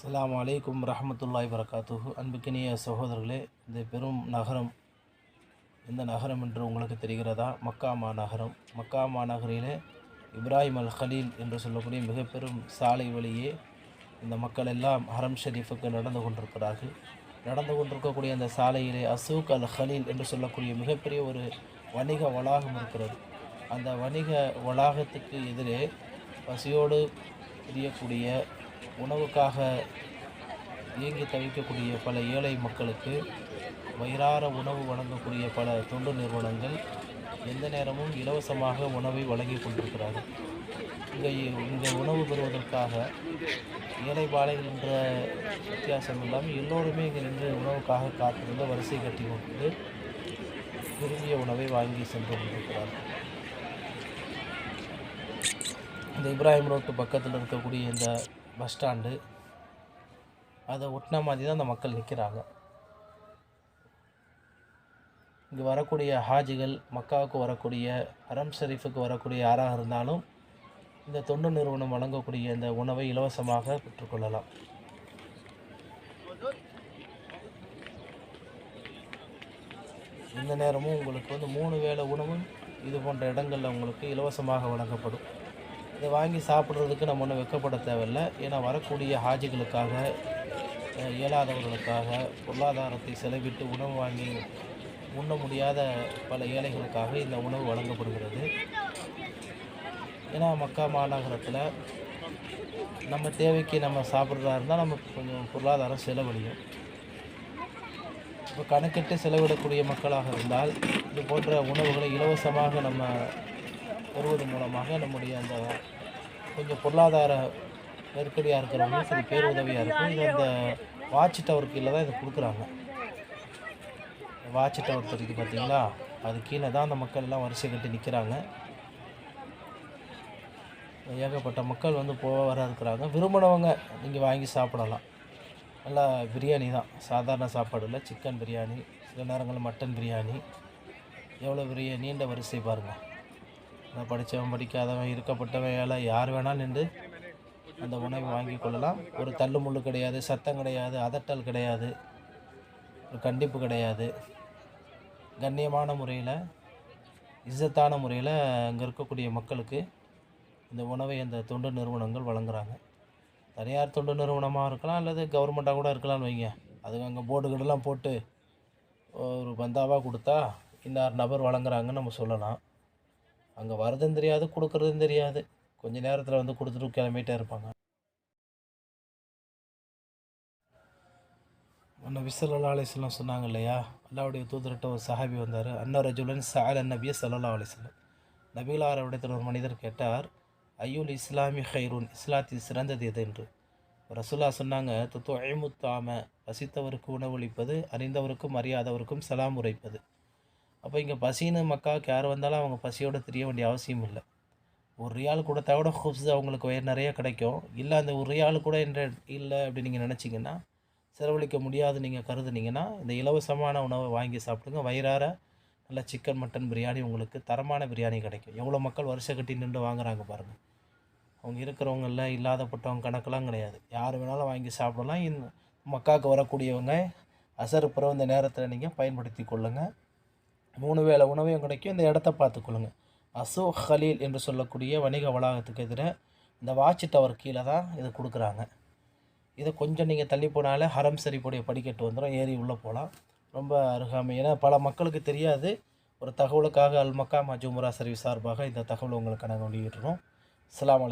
அஸ்லாம் அலைக்கும் ரஹமத்துல்லாய் வரகாத்துஹு அன்புக்கினிய சகோதரர்களே இந்த பெரும் நகரம் எந்த நகரம் என்று உங்களுக்கு தெரிகிறதா? மக்கா மாநகரம். மக்கா மாநகரிலே இப்ராஹிம் அல் ஹலீல் என்று சொல்லக்கூடிய மிக பெரும் சாலை வழியே இந்த மக்கள் எல்லாம் ஹரம் ஷெரீஃபுக்கு நடந்து கொண்டிருக்கிறார்கள். நடந்து கொண்டிருக்கக்கூடிய அந்த சாலையிலே அசூக் அல் ஹலீல் என்று சொல்லக்கூடிய மிகப்பெரிய ஒரு வணிக வளாகம் இருக்கிறது. அந்த வணிக வளாகத்துக்கு எதிரே பசியோடு பிரியக்கூடிய உணவுக்காக இயங்கி தவிக்கக்கூடிய பல ஏழை மக்களுக்கு வயிறார உணவு வழங்கக்கூடிய பல தொண்டு நிறுவனங்கள் எந்த நேரமும் இலவசமாக உணவை வழங்கி கொண்டிருக்கிறார்கள். இங்கே இங்கே உணவு பெறுவதற்காக ஏழை பாலைகள் என்ற வித்தியாசம் இல்லாமல் எல்லோருமே இங்கே நின்று உணவுக்காக காத்திருந்த வரிசை கட்டி கொண்டு விரும்பிய உணவை வாங்கி சென்று கொண்டிருக்கிறார்கள். இந்த இப்ராஹிம் ரோட்டு பக்கத்தில் இருக்கக்கூடிய இந்த பஸ் ஸ்டாண்டு. அதை ஒட்டின மாதிரி தான் அந்த மக்கள் நிற்கிறாங்க. இங்கே வரக்கூடிய ஹாஜிகள் மக்காவுக்கு வரக்கூடிய ஹரம் ஷரீஃபுக்கு வரக்கூடிய யாராக இருந்தாலும் இந்த தொண்டு நிறுவனம் வழங்கக்கூடிய இந்த உணவை இலவசமாக பெற்றுக்கொள்ளலாம். இந்த நேரமும் உங்களுக்கு வந்து மூணு வேளை உணவும் இது போன்ற இடங்களில் உங்களுக்கு இலவசமாக வழங்கப்படும். இதை வாங்கி சாப்பிட்றதுக்கு நம்ம ஒன்றும் வெக்கப்பட தேவையில்லை. ஏன்னா வரக்கூடிய ஹாஜிகளுக்காக இயலாதவர்களுக்காக பொருளாதாரத்தை செலவிட்டு உணவு வாங்கி உண்ண முடியாத பல ஏழைகளுக்காக இந்த உணவு வழங்கப்படுகிறது. ஏன்னா மக்கா மாநகரத்தில் நம்ம தேவைக்கு நம்ம சாப்பிட்றதா இருந்தால் நம்ம கொஞ்சம் பொருளாதாரம் செலவழியும். இப்போ கணக்கிட்டு செலவிடக்கூடிய மக்களாக இருந்தால் இது போன்ற உணவுகளை இலவசமாக நம்ம வருவது மூலமாக நம்முடைய அந்த கொஞ்சம் பொருளாதார நெருக்கடியாக இருக்கிறவங்களுக்கு இது பேருதவியாக இருக்கும். இது அந்த வாட்ச் டவர் கீழே தான் இதை கொடுக்குறாங்க. வாட்ச் டவர் தெரியுது பார்த்தீங்களா அது கீழே தான் அந்த மக்கள் எல்லாம் வரிசை கட்டி நிற்கிறாங்க ஏகப்பட்ட மக்கள் வந்து போக வர இருக்கிறாங்க. விரும்பினவங்க நீங்கள் வாங்கி சாப்பிடலாம். நல்லா பிரியாணி தான். சாதாரண சாப்பாடு இல்லை. சிக்கன் பிரியாணி சில நேரங்களில் மட்டன் பிரியாணி. எவ்வளோ பெரிய நீண்ட வரிசை பாருங்கள் அதை படித்தவன் படிக்காதவன் இருக்கப்பட்டவன் ஏழை யார் வேணாலும் நின்று அந்த உணவை வாங்கி கொள்ளலாம். ஒரு தள்ளுமுள்ளு கிடையாது சத்தம் கிடையாது அதட்டல் கிடையாது ஒரு கண்டிப்பு கிடையாது. கண்ணியமான முறையில் இஸ்ஸத்தான முறையில் அங்கே இருக்கக்கூடிய மக்களுக்கு இந்த உணவை அந்த தொண்டு நிறுவனங்கள் வழங்குறாங்க. தனியார் தொண்டு நிறுவனமாக இருக்கலாம் அல்லது கவர்மெண்ட்டாக கூட இருக்கலாம்னு வைங்க. அதுக்கு அங்கே போர்டு போட்டு ஒரு பந்தாவாக கொடுத்தா இன்னார் நபர் வழங்குறாங்கன்னு நம்ம சொல்லலாம். அங்கே வரதும் தெரியாது கொடுக்குறதும் தெரியாது. கொஞ்ச நேரத்தில் வந்து கொடுத்துட்டு கிளம்பிட்டே இருப்பாங்க. முன்ன ஸல்லல்லாஹு அலிஸ்லாம் சொன்னாங்க இல்லையா? அல்லாவுடைய தூதர்கிட்ட ஒரு சஹாபி வந்தார். அன்ன ரஜுலன் சால் நபிய சல்லா அலைஹி நபிகளார் இடத்துல ஒரு மனிதர் கேட்டார் ஐயுல் இஸ்லாமி ஹைரூன் இஸ்லாத்தில் சிறந்தது எது என்று. ரசுல்லா சொன்னாங்க துத்து ஐமுத்தாம பசித்தவருக்கு உணவளிப்பது அறிந்தவருக்கும் அறியாதவருக்கும் சலாம் உரைப்பது. அப்போ இங்கே பசின்னு மக்காவுக்கு யார் வந்தாலும் அவங்க பசியோடு தெரிய வேண்டிய அவசியம் இல்லை. ஒரு ரியால் கொடுத்தா கூட ஹுப்ஸ் அவங்களுக்கு வயிறு நிறைய கிடைக்கும். இல்லை அந்த ஒரு ரியால் கூட என்ற இல்லை அப்படி நீங்கள் நினச்சிங்கன்னா செலவழிக்க முடியாது நீங்கள் கருதுனீங்கன்னா இந்த இலவசமான உணவை வாங்கி சாப்பிடுங்க. வயிறார நல்ல சிக்கன் மட்டன் பிரியாணி உங்களுக்கு தரமான பிரியாணி கிடைக்கும். எவ்வளோ மக்கள் வருஷம் கட்டி நின்று வாங்குறாங்க பாருங்கள் அவங்க இருக்கிறவங்கள இல்லாதப்பட்டவங்க கணக்கெல்லாம் கிடையாது. யார் வேணாலும் வாங்கி சாப்பிடலாம். இந்த மக்காவுக்கு வரக்கூடியவங்க அசர் இந்த நேரத்தில் நீங்கள் பயன்படுத்தி கொள்ளுங்கள் மூணு வேளை உணவையும் கிடைக்கும். இந்த இடத்த பார்த்துக்கொள்ளுங்க அசோ ஹலீல் என்று சொல்லக்கூடிய வணிக வளாகத்துக்கு எதிராக இந்த வாட்ச் டவர் கீழே தான் இது கொடுக்குறாங்க. இதை கொஞ்சம் நீங்கள் தள்ளி போனாலே ஹரம் சரிப்புடைய படிக்கட்டு வந்துடும் ஏறி உள்ளே போகலாம். ரொம்ப அருகாமை. ஏன்னா பல மக்களுக்கு தெரியாது. ஒரு தகவலுக்காக அல் மக்கா மஜுமுரா சர்வீஸ் சார்பாக இந்த தகவல் உங்களுக்கு நாங்கள் வெளியிடுறோம் அஸ்ஸலாமு